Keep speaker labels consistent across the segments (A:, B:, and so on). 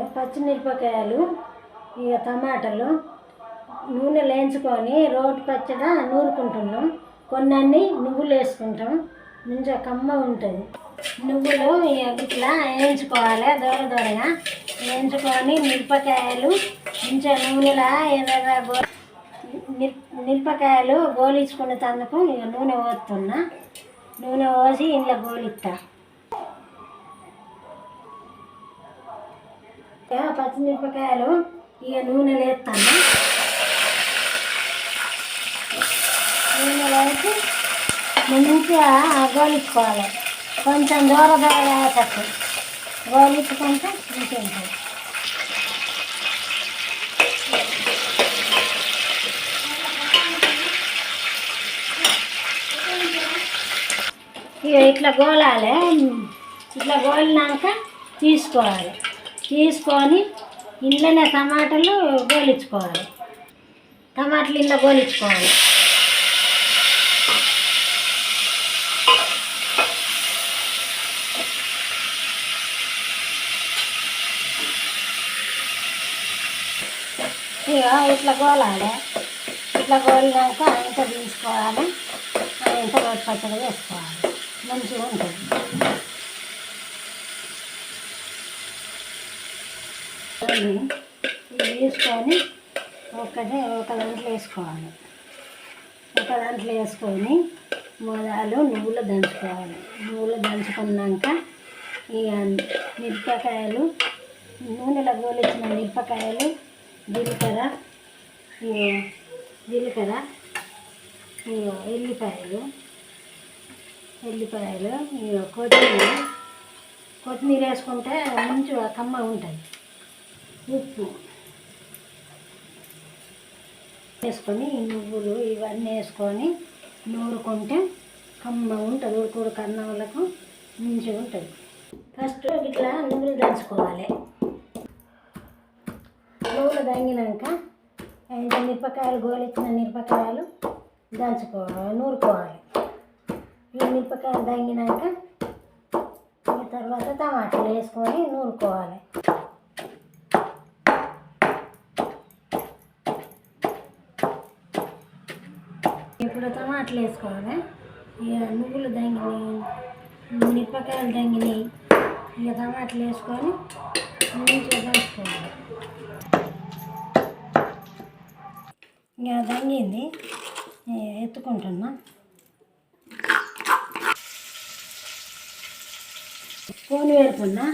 A: పచ్చిమిరపకాయలు ఇక టమాటాలు నూనె వేయించుకొని రోటి పచ్చడి నూరుకుంటున్నాం. కొన్ని నువ్వులు వేసుకుంటాం. మంచిగా కమ్మ ఉంటుంది. నువ్వులు ఇక ఇట్లా వేయించుకోవాలి దూర దూరగా. వేయించుకొని మిరపకాయలు మంచిగా నూనెలా ఎర్రగా గో మిర్- మిరపకాయలు గోలించుకునే తందుకు ఇక నూనె పోతున్నా నూనె పోసి ఇంట్లో గోలిస్తా పచ్చిమిరపకాయలు ఇక నూనె వేస్తాను నూనె వేసి మంచిగా గోలించుకోవాలి. కొంచెం దూర దూరగా అయ్యేటట్టు గోలించుకుంటే ఉంటుంది ఇక ఇట్లా గోలాలి. ఇట్లా గోలినాక తీసుకోవాలి. తీసుకొని ఇంట్లోనే టమాటాలు గోలించుకోవాలి టమాటాలు ఇంట్లో గోలించుకోవాలి ఇట్లా గోలాలి. ఇట్లా గోలినాక ఇంత తీసుకోవాలి. ఇంత రోటి పచ్చడి వేసుకోవాలి మంచిగా ఉంటుంది ఇవి తీసుకొని ఒకటే ఒక దాంట్లో వేసుకోవాలి. ఒక దాంట్లో వేసుకొని మొదలు నువ్వులు దంచుకోవాలి. నువ్వులు దంచుకున్నాక ఇక మిరపకాయలు నూనెలో గోలిచ్చిన మిరపకాయలు జీలకర్ర జీలకర్ర ఎల్లిపాయలు ఎల్లిపాయలు కొత్తిమీర కొత్తిమీర వేసుకుంటే మంచిగా కమ్మ ఉంటుంది. ఉప్పు వేసుకొని నువ్వులు ఇవన్నీ వేసుకొని నూరుకుంటే కమ్మ ఉంటుంది. ఉడుకుడు వాళ్ళకు మంచిగా ఉంటుంది. ఫస్ట్ ఇట్లా నువ్వులు దంచుకోవాలి. నువ్వులు దంగినాక ఐదు మిరపకాయలు గోలిచ్చిన మిరపకాయలు దంచుకోవాలి నూరుకోవాలి. ఈ మిరపకాయలు దంగినాక తర్వాత టమాటాలు వేసుకొని నూరుకోవాలి. ఇప్పుడు టమాటాలు వేసుకోవాలి ఇక నువ్వులు దంగినాయి మిరపకాయలు దంగినాయి ఇక టమాటాలు వేసుకొని మంచిగా దంచుకోవాలి ఇక దంగింది ఎత్తుకుంటున్నా. పోని పెడుతున్నా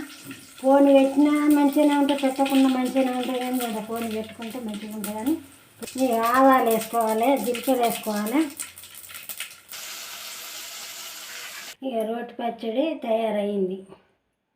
A: పోని పెట్టినా మంచిగానే ఉంటుంది పెట్టకుండా మంచిగానే ఉంటుంది కానీ కదా పోని పెట్టుకుంటే మంచిగా ఉంటుందని కానీ ఆవాలు వేసుకోవాలి జీలకర్ర వేసుకోవాలి. ఇక రోటి పచ్చడి తయారయ్యింది